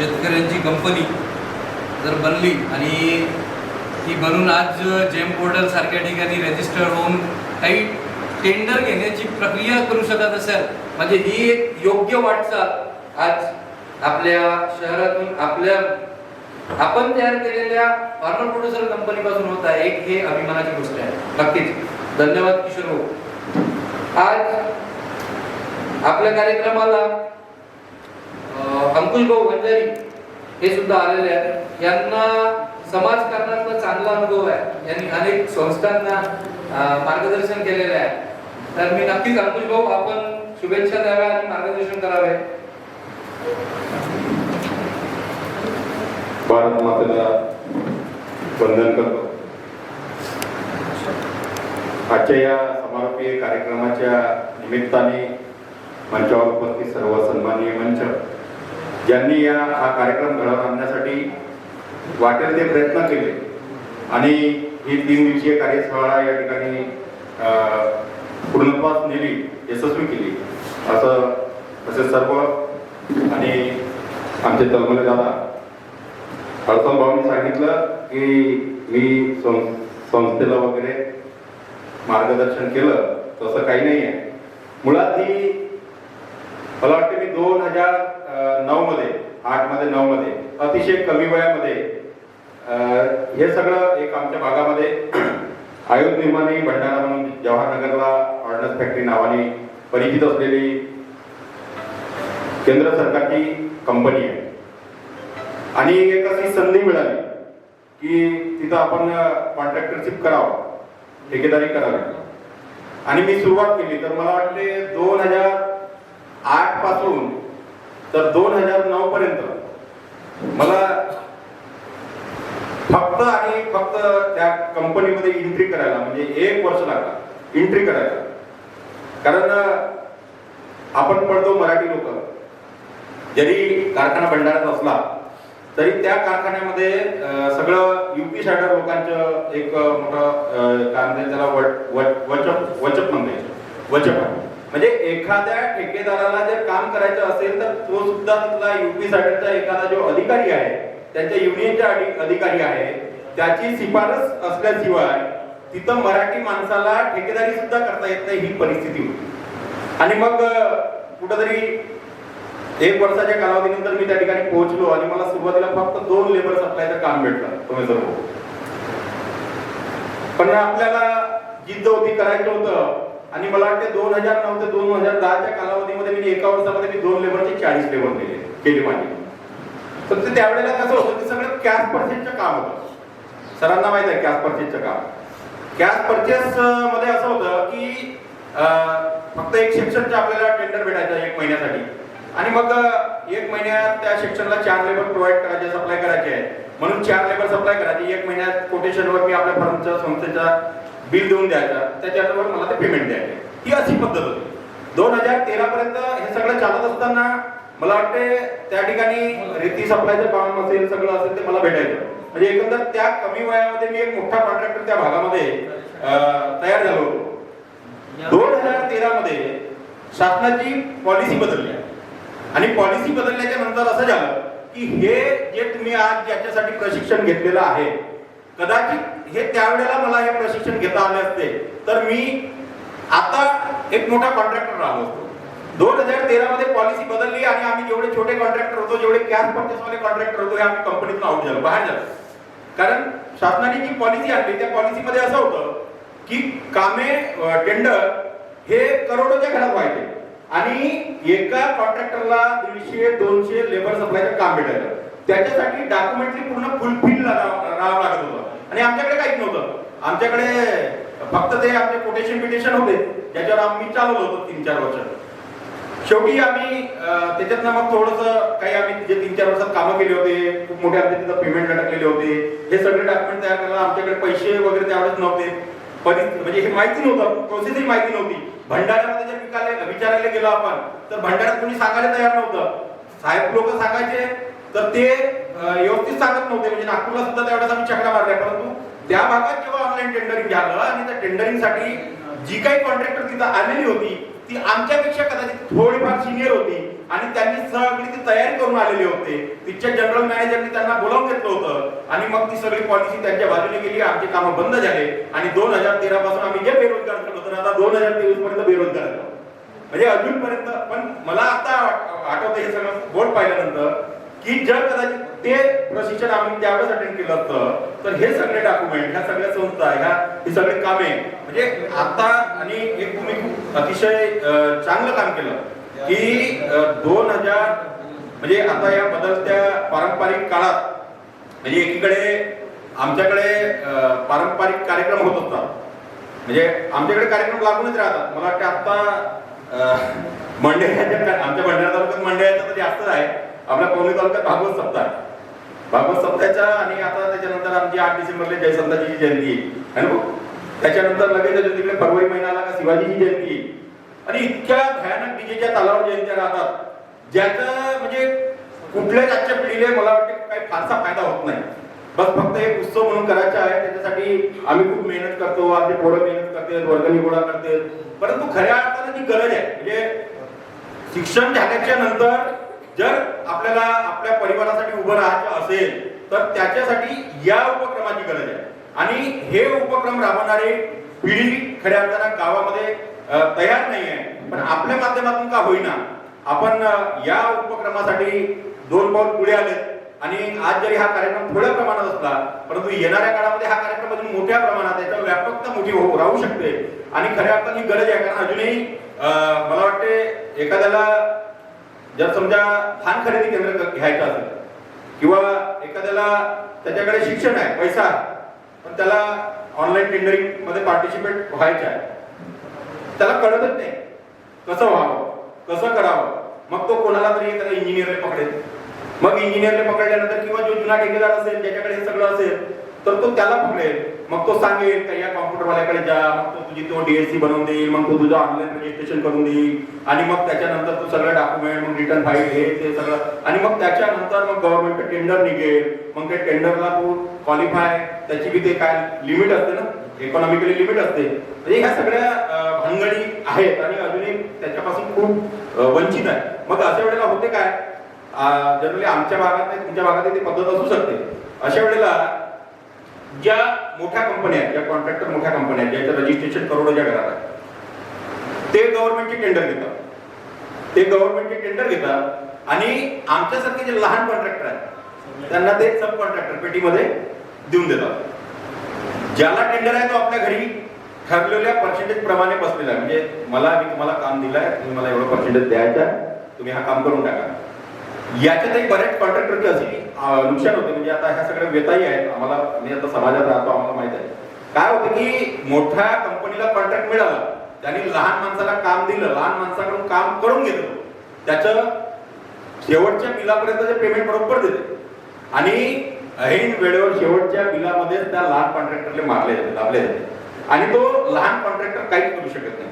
शेतकऱ्यांची कंपनी जर बनली आणि ती बनून आज जेम पोर्टलसारख्या ठिकाणी रजिस्टर होऊन काही टेंडर घेण्याची प्रक्रिया करू शकत असेल म्हणजे ही एक योग्य वाटचाल आज आपल्या शहरातून आपल्या आपण तयार केलेल्या फार्मर प्रोड्युसर कंपनीपासून होत आहे. एक हे अभिमानाची गोष्ट आहे. नक्कीच. धन्यवाद किशोर हो आज आपल्या कार्यक्रमाला अंकुश भाऊ भंडारी हे सुद्धा आलेले आहेत. यांना समाजकारणातला चांगला अनुभव आहे. यांनी अनेक संस्थांना मार्गदर्शन केलेले आहे. तर मी नक्कीच अंकुश भाऊ आपण शुभेच्छा द्याव्या आणि मार्गदर्शन करावे. भारत मातेला वंदन करतो. आजच्या या समारोपीय कार्यक्रमाच्या निमित्ताने मंचावर उपस्थित सर्व सन्माननीय मंच ज्यांनी या हा कार्यक्रम घडवून आणण्यासाठी वाटेल ते प्रयत्न केले. आणि ही तीन दिवसीय कार्यशाळा या ठिकाणी अं, पूर्णत्वास नेली यशस्वी केली. असं असे सर्व आणि आमचे तलमले दादा. हरसन भाऊनी सांगितलं की मी सं- संस्थेला वगैरे मार्गदर्शन केलं तसं काही नाही आहे मुळात ही मला वाटते मी दोन हजार आठमध्ये नऊमध्ये अतिशय कमी वयामध्ये हे सगळं एक आमच्या भागामध्ये आयुध निर्माणी भंडारा म्हणून जवाहरनगरला ऑर्डनन्स फॅक्टरी नावाने परिचित असलेली केंद्र सरकारची कंपनी आहे. आणि एक अशी संधी मिळाली की तिथं आपण कॉन्ट्रॅक्टरशिप करावं ठेकेदारी करावी. आणि मी सुरुवात केली तर मला वाटते दोन हजार आठपासून तर दोन हजार नऊ पर्यंत. मला फक्त आणि फक्त त्या कंपनीमध्ये एंट्री करायला म्हणजे एक वर्ष लागला एंट्री करायला. कारण आपण पडतो मराठी लोक. जरी कारखाना भंडारात असला तरी त्या कारखान्यामध्ये सगळं युपी सायडर लोकांचं एक मोठं काय म्हणते त्याला वचप वचप म्हणते वचप आहे. म्हणजे एखाद्या ठेकेदाराला जर काम करायचं असेल तर तो सुद्धा तिथला युपी सायडरचा एखादा जो अधिकारी आहे त्यांच्या युनियनचा अधिकारी आहे त्याची शिफारस असल्याशिवाय तिथं मराठी माणसाला ठेकेदारी सुद्धा करता येत नाही ही परिस्थिती होती. आणि मग कुठंतरी एक वर्षाच्या कालावधीनंतर मी त्या ठिकाणी पोहोचलो आणि मला सुरुवातीला फक्त दोन लेबर सप्लायचं काम भेटलं तुम्ही सर्व. पण आपल्याला जिद्द होती करायचं होतं. आणि मला वाटते दोन हजार नऊ ते दोन हजार दहाच्या कालावधीमध्ये मी एका वर्षामध्ये मी दोन लेबरचे चाळीस लेबर केले केली तर ते त्यावेळेला कसं होतं ते सगळं कॅश परचेसचं काम होतं. सरांना माहीत आहे कॅश परचेसचं काम. कॅश परचेस मध्ये असं होतं की फक्त एक सेक्शनचं आपल्याला टेंडर भेटायचं एक महिन्यासाठी. आणि मग एक महिन्यात त्या सेक्शनला चार लेबर प्रोव्हाइड करायचे सप्लाय करायचे. आहे म्हणून चार लेबर सप्लाय करायचे. एक महिन्यात कोटेशनवर मी आपल्या फर्मच्या संस्थेचा बिल देऊन द्यायचा त्याच्यावर मला ते पेमेंट द्यायचे. ही अशी पद्धत होती. दोन हजार तेरा पर्यंत हे सगळं चालत असताना मला वाटते त्या ठिकाणी रेती सप्लायचं काम असेल सगळं असेल ते मला भेटायचं. म्हणजे एकंदर त्या कमी वयामध्ये मी एक मोठा कॉन्ट्रॅक्टर त्या भागामध्ये तयार झालो होतो. दोन हजार तेरा मध्ये शासनाची पॉलिसी बदलली. आहे. आणि पॉलिसी बदलल्याच्या नंतर असं झालं की हे जे तुम्ही आज ज्याच्यासाठी प्रशिक्षण घेतलेलं आहे कदाचित हे त्यावेळेला मला हे प्रशिक्षण घेता आले असते. तर मी आता एक मोठा कॉन्ट्रॅक्टर राहिलो असतो दोन हजार तेरा मध्ये पॉलिसी बदलली आणि आम्ही जेवढे छोटे कॉन्ट्रॅक्टर होतो जेवढे कॅश परचेसवाले कॉन्ट्रॅक्टर होतो हे आम्ही कंपनीतून आउट झालो बाहेर झालो. कारण शासनाने जी पॉलिसी आणली त्या पॉलिसीमध्ये असं होतं की कामे टेंडर हे करोडोच्या घरात व्हायचे. आणि एका कॉन्ट्रॅक्टरला दीडशे दोनशे लेबर सप्लायचं काम भेटायचं. त्याच्यासाठी डॉक्युमेंटरी पूर्ण फुलफिल राहावं लागत होतं. आणि आमच्याकडे काहीच नव्हतं. आमच्याकडे फक्त ते आमचे कोटेशन पिटेशन होते ज्याच्यावर आम्ही चालवलं होतो तीन चार वर्ष. शेवटी आम्ही त्याच्यातनं मग थोडस काही आम्ही जे तीन चार वर्षात कामं केली होते खूप मोठे आमचे तिथं पेमेंट अटकलेले होते हे सगळे डॉक्युमेंट तयार करायला आमच्याकडे पैसे वगैरे त्यावेळेस नव्हते. म्हणजे हे माहिती नव्हतं प्रोसेसही माहिती नव्हती. भंडाऱ्यामध्ये जर विकायला विचारायला गेलो आपण तर भंडाऱ्यात कोणी सांगायला तयार नव्हतं. साहेब लोक सांगायचे तर ते व्यवस्थित सांगत नव्हते. म्हणजे नागपूरला सुद्धा त्यावेळेस आम्ही चक्रा मारल्या. परंतु त्या भागात जेव्हा ऑनलाईन टेंडरिंग झालं आणि त्या टेंडरिंगसाठी जी काही कॉन्ट्रॅक्टर तिथं आलेली होती ती आमच्यापेक्षा कदाचित थोडीफार सिनियर होती आणि त्यांनी सगळी ती तयारी करून आलेले होते. तिच्या जनरल मॅनेजरनी त्यांना बोलावून घेतलं होतं आणि मग ती सगळी पॉलिसी त्यांच्या बाजूने गेली. आमची कामं बंद झाले आणि दोन हजार तेरा पासून आम्ही जे बेरोजगार करत होतो आता दोन हजार तेवीस पर्यंत बेरोजगार म्हणजे अजूनपर्यंत पण मला आता आठवतं हे सगळं बोर्ड पाहिल्यानंतर की जर कदाचित ते प्रशिक्षण आम्ही त्यावेळेस अटेंड केलं असतं तर हे सगळे डॉक्युमेंट ह्या सगळ्या संस्था ह्या ही सगळी कामे म्हणजे आता आणि एक तुम्ही खूप अतिशय चांगलं काम केलं की दोन हजार म्हणजे आता या बदलत्या पारंपरिक काळात म्हणजे एकीकडे आमच्याकडे पारंपरिक कार्यक्रम होत होता म्हणजे आमच्याकडे कार्यक्रम लागूनच राहतात. मला वाटतं आता अं, आमच्या भंडारा तालुक्यात मंडळाचं तर जास्तच आहे. आपल्या पवनी तालुक्यात भागवत सप्ताह भागवत सप्ताहाच्या आणि आता त्याच्यानंतर आमची आठ डिसेंबरला जयसंताची जयंती आहे. ना त्याच्यानंतर लगेच तिकडे फरवरी महिन्याला का शिवाजीची जयंती आणि इतक्या भयानक डीजेच्या तालावर जयंत्या राहतात. ज्याचा म्हणजे कुठल्याच आजच्या पिढीला मला वाटते काही फारसा फायदा होत नाही. बस फक्त एक उत्सव म्हणून करायचा आहे. त्याच्यासाठी आम्ही खूप मेहनत करतो. आमचे पोरं मेहनत करते वर्गणी गोळा करते परंतु खऱ्या अर्थाने ती गरज आहे. म्हणजे शिक्षण झाल्याच्यानंतर जर आपल्याला आपल्या परिवारासाठी उभं राहायचं असेल तर त्याच्यासाठी या उपक्रमाची गरज आहे. आणि हे उपक्रम राबवणारे पिढी खऱ्या अर्थानं गावामध्ये तयार नाही आहे. पण आपल्या माध्यमातून का होईना आपण या उपक्रमासाठी दोन पाऊल पुढे आले आणि आज जरी हा कार्यक्रम थोड्या प्रमाणात असला परंतु येणाऱ्या काळामध्ये हा कार्यक्रम अजून मोठ्या प्रमाणात त्याच्यावर व्यापकता मोठी हो राहू शकते. आणि खऱ्या अर्थाने ही गरज आहे. कारण अजूनही मला वाटते एखाद्याला जर समजा धान खरेदी केंद्र घ्यायचं असेल किंवा एखाद्याला त्याच्याकडे शिक्षण आहे पैसा आहे पण त्याला ऑनलाईन टेंडरिंगमध्ये पार्टिसिपेट व्हायचं आहे त्याला कळतच नाही कसं व्हावं कसं करावं. मग तो कोणाला तरी त्याला इंजिनियरने पकडेल. मग इंजिनियरने पकडल्यानंतर किंवा जो जुना ठेकेदार असेल ज्याच्याकडे हे सगळं असेल तर तो त्याला फुलेल मग तो सांगेल का या कॉम्प्युटरवाल्याकडे जा मग तो तुझी तो डीएससी बनवून देईल मग तो तुझं ऑनलाईन रजिस्ट्रेशन करून देईल. आणि मग त्याच्यानंतर तू सगळं डॉक्युमेंट मग रिटर्न फाईल हे ते सगळं. आणि मग त्याच्यानंतर मग गव्हर्नमेंट टेंडर निघेल. मग ते टेंडरला तू क्वालिफाय त्याची बी ते काय लिमिट असते ना? इकॉनॉमिकली लिमिट असते. म्हणजे ह्या सगळ्या अं, भानगडी आहेत आणि अजूनही त्याच्यापासून खूप वंचित आहे मग अशा वेळेला होते काय? जनरली आमच्या भागात नाही तुमच्या भागात ती पद्धत असू शकते. अशा वेळेला ज्या मोठ्या कंपन्या आहेत ज्या कॉन्ट्रॅक्टर मोठ्या कंपन्या आहेत ज्याचं रजिस्ट्रेशन करोडोच्या घरात आहे ते गव्हर्नमेंटचे टेंडर घेतात. ते गव्हर्नमेंटचे टेंडर घेतात आणि आमच्यासारखे जे लहान कॉन्ट्रॅक्टर आहेत त्यांना ते सब कॉन्ट्रॅक्टर पेटीमध्ये देऊन देतात. ज्याला टेंडर आहे तो आपल्या घरी ठरलेल्या पर्सेंटेज प्रमाणे बसलेला आहे. म्हणजे मला मी तुम्हाला काम दिलंय तुम्ही मला एवढं पर्सेंटेज द्यायचं आहे तुम्ही हा काम करून टाका. याच्यातही बऱ्याच कॉन्ट्रॅक्टरची अशी नुकसान होते. म्हणजे आता ह्या सगळ्या व्यताही आहेत. आम्हाला मी आता समाजात राहतो आम्हाला माहीत आहे. काय होतं की मोठ्या कंपनीला कॉन्ट्रॅक्ट मिळाला. त्यांनी लहान माणसाला काम दिलं. लहान माणसाकडून काम करून घेतलं. त्याचं शेवटच्या बिलापर्यंत ते पेमेंट बरोबर देते. आणि ऐन वेळेवर शेवटच्या बिलामध्ये त्या लहान कॉन्ट्रॅक्टरला मारले जाते दाबले जाते. आणि तो लहान कॉन्ट्रॅक्टर काहीच करू शकत नाही.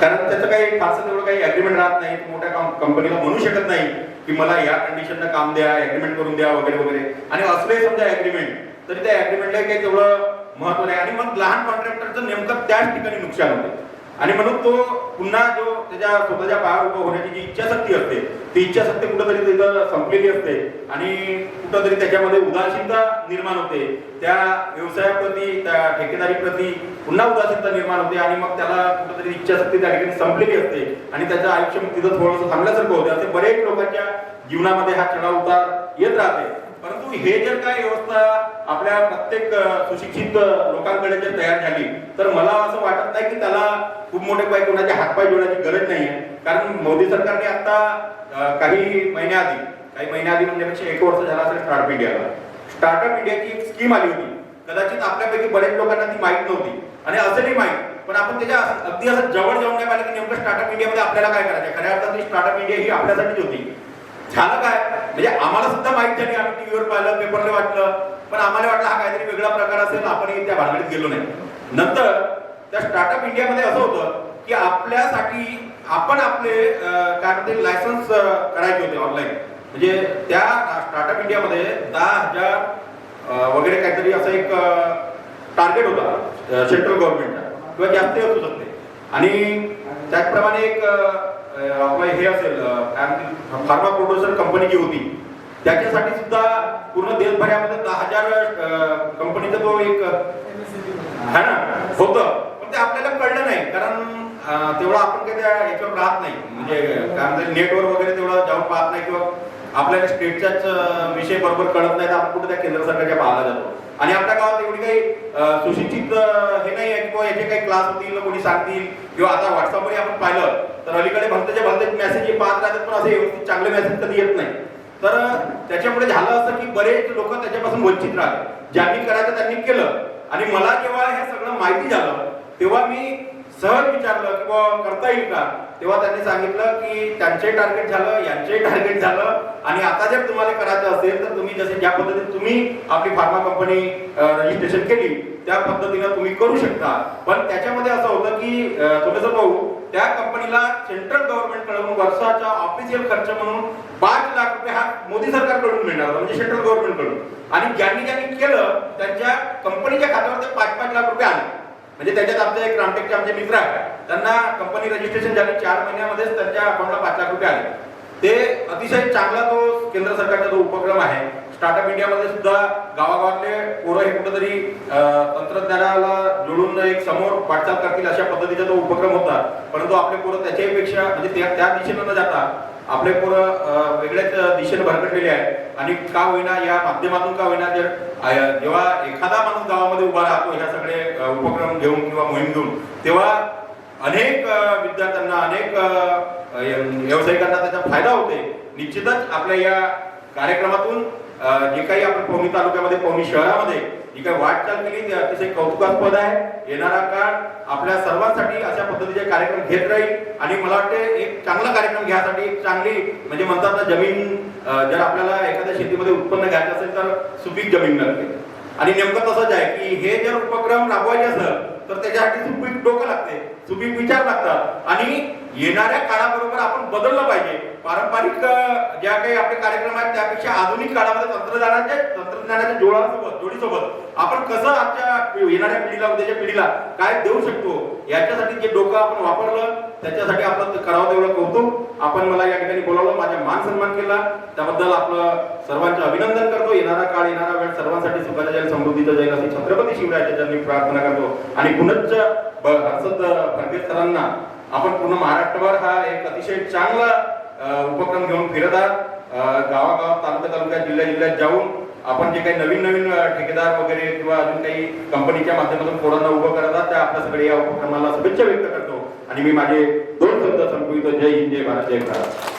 कारण त्याचं काही फारसं तेवढं काही अग्रीमेंट राहत नाही मोठ्या कंपनीला म्हणू शकत नाही की मला या कंडिशननं काम द्या अग्रीमेंट करून द्या वगैरे वगैरे. आणि असले समजा अग्रीमेंट तरी त्या अग्रीमेंटला काही तेवढं महत्त्व नाही. आणि मग लहान कॉन्ट्रॅक्टरचं नेमकं त्याच ठिकाणी नुकसान होते. आणि म्हणून तो पुन्हा जो त्याच्या स्वतःच्या पायावर उभं होण्याची जी इच्छाशक्ती असते ती इच्छाशक्ती कुठंतरी तिथं संपलेली असते आणि कुठंतरी त्याच्यामध्ये उदासीनता निर्माण होते. त्या व्यवसायाप्रती त्या ठेकेदारीप्रती पुन्हा उदासीनता निर्माण होते आणि मग त्याला कुठंतरी इच्छाशक्ती त्या ठिकाणी संपलेली असते आणि त्याचं आयुष्य तिथं थोडंसं थांबल्यासारखं होते. असे बरेच लोकांच्या जीवनामध्ये हा चढाव उतार येत राहते. परंतु हे जर काय व्यवस्था आपल्या प्रत्येक सुशिक्षित लोकांकडे जर तयार झाली तर मला असं वाटत नाही की त्याला खूप मोठे पाय कोणाचे हातपाय जोडण्याची गरज नाही आहे कारण मोदी सरकारने आता काही महिन्याआधी काही महिन्याआधी म्हणण्यापेक्षा एक वर्ष झाला असेल स्टार्टअप इंडियाला स्टार्टअप इंडियाची एक स्कीम आली होती. कदाचित आपल्यापैकी बरेच लोकांना ती माहीत नव्हती. आणि असं नाही माहीत पण आपण त्याच्या अगदी असं जवळ जाऊन नाही पाहिलं की नेमकं स्टार्टअप इंडियामध्ये आपल्याला काय करायचं खऱ्या अर्थात स्टार्टअप इंडिया ही आपल्यासाठीच होती. झालं काय? म्हणजे आम्हाला सुद्धा माहीत झाली आम्ही टीव्हीवर पाहिलं पेपरला वाटलं पण आम्हाला वाटलं हा काहीतरी वेगळा प्रकार असेल आपण त्या भानगडीत गेलो नाही. नंतर त्या स्टार्टअप इंडियामध्ये असं होतं की आपल्यासाठी आपण आपले काय म्हणते लायसन्स करायचे होते ऑनलाईन म्हणजे त्या स्टार्टअप इंडियामध्ये दहा हजार वगैरे काहीतरी असं एक टार्गेट होता सेंट्रल गव्हर्नमेंटचा किंवा जास्त असू शकते. आणि त्याचप्रमाणे एक आपलं हे असेल फार्मा प्रोड्युसर कंपनी जी होती त्याच्यासाठी सुद्धा पूर्ण देशभरामध्ये दहा हजार कंपनीचा तो एक है ना होतं. पण ते आपल्याला कळलं नाही कारण तेवढा तेवढं आपण काही त्या याच्यावर राहत नाही. म्हणजे काय म्हणतात नेटवर वगैरे तेवढं जाऊन पाहत नाही किंवा आपल्याला स्टेटच्याच विषय बरोबर कळत नाही तर आपण कुठे त्या केंद्र सरकारच्या पाहायला जातो. आणि आपल्या गावात एवढी काही सुशिक्षित हे नाही आहे किंवा याचे काही क्लास होतील कोणी सांगतील किंवा आता व्हॉट्सअपमध्ये आपण पाहिलं तर अलीकडे भलतेचे भलते मेसेज पाहत राहतात पण असे व्यवस्थित चांगले मेसेज कधी येत नाही. तर त्याच्यामुळे झालं असं की बरेच लोक त्याच्यापासून वंचित राहिले. ज्यांनी करायचं त्यांनी केलं. आणि मला जेव्हा हे सगळं माहिती झालं तेव्हा मी सहज विचारलं की करता येईल का? तेव्हा त्यांनी सांगितलं की त्यांचे टार्गेट झालं यांचे टार्गेट झालं. आणि आता जर तुम्हाला करायचं असेल तर तुम्ही जसे ज्या पद्धतीने तुम्ही आपली फार्मा कंपनी रजिस्ट्रेशन केली त्या पद्धतीनं तुम्ही करू शकता. पण त्याच्यामध्ये असं होतं की थोडंसं भाऊ त्या कंपनीला सेंट्रल गव्हर्नमेंटकडून वर्षाचा ऑफिशियल खर्च म्हणून पाच लाख रुपये हा मोदी सरकारकडून मिळणार होता, म्हणजे सेंट्रल गव्हर्नमेंटकडून आणि ज्यांनी ज्यांनी केलं त्यांच्या कंपनीच्या खात्यावर ते पाच पाच लाख रुपये आले. म्हणजे त्याच्यात आमचे एक रामटेकचे म्हणजे आमचे मित्र आहेत त्यांना कंपनी रजिस्ट्रेशन झाले चार महिन्यामध्येच त्यांच्या अकाउंटला पाच लाख रुपये आले. ते अतिशय चांगला तो केंद्र सरकारचा जो उपक्रम आहे स्टार्टअप इंडियामध्ये सुद्धा गावागावातले पोरं हे कुठंतरी तंत्रज्ञानाला जोडून एक समोर वाटचाल करतील अशा पद्धतीचा तो उपक्रम होता. परंतु आपले पोरं त्याच्यापेक्षा म्हणजे त्या त्या दिशेनं न जाता आपले पोरं वेगळ्याच दिशेने भरकटलेले आहेत. आणि का होईना या माध्यमातून का होईना जर जेव्हा एखादा माणूस गावामध्ये उभा राहतो ह्या सगळे उपक्रम घेऊन किंवा मोहीम घेऊन तेव्हा अनेक विद्यार्थ्यांना अनेक व्यावसायिकांना त्याचा फायदा होते. निश्चितच आपल्या या कार्यक्रमातून जे काही आपण पवनी तालुक्यामध्ये पवनी शहरामध्ये जी काही वाटचाल केली ते अतिशय कौतुकास्पद आहे. येणारा काळ आपल्या सर्वांसाठी अशा पद्धतीचे कार्यक्रम घेत राहील. आणि मला वाटते एक चांगला कार्यक्रम घ्यासाठी एक चांगली म्हणजे म्हणतात ना जमीन जर आपल्याला एखाद्या शेतीमध्ये उत्पन्न घ्यायचं असेल तर सुपीक जमीन लागते आणि नेमकं तसंच आहे की हे जर उपक्रम राबवायचे असेल तर त्याच्यासाठी सुपीक डोकं लागते. तुम्ही विचार लागतात. आणि येणाऱ्या काळाबरोबर आपण बदललं पाहिजे. पारंपरिक ज्या काही आपले कार्यक्रम आहेत त्यापेक्षा आधुनिक काळामध्ये तंत्रज्ञानाच्या तंत्रज्ञानाच्या जोडासोबत जोडीसोबत आपण कसं आजच्या येणाऱ्या पिढीला उद्याच्या पिढीला काय देऊ शकतो? याच्यासाठी जे डोकं आपण वापरलं त्याच्यासाठी आपलं करावं तेवढं कौतुक. आपण मला या ठिकाणी बोलावलं माझा मान सन्मान केला. त्याबद्दल आपलं सर्वांचं अभिनंदन करतो. येणारा काळ येणारा वेळ सर्वांसाठी सुखाचा जाईल समृद्धीचा जाईल अशी छत्रपती शिवरायाच्या मी प्रार्थना करतो. आणि पुनश्च हर्षद फडके सरांना आपण पूर्ण महाराष्ट्रभर हा एक अतिशय चांगला उपक्रम घेऊन फिरत आहात. गावागावात तालुका तालुक्यात जिल्ह्या जिल्ह्यात जाऊन आपण जे काही नवीन नवीन ठेकेदार वगैरे किंवा अजून काही कंपनीच्या माध्यमातून पोरांना उभं करत आहात त्या आपल्या सगळे या उपक्रमाला शुभेच्छा व्यक्त करतो. आणि मी माझे दोन शब्द संपवितो. जय हिंद जय भारत जय भारत.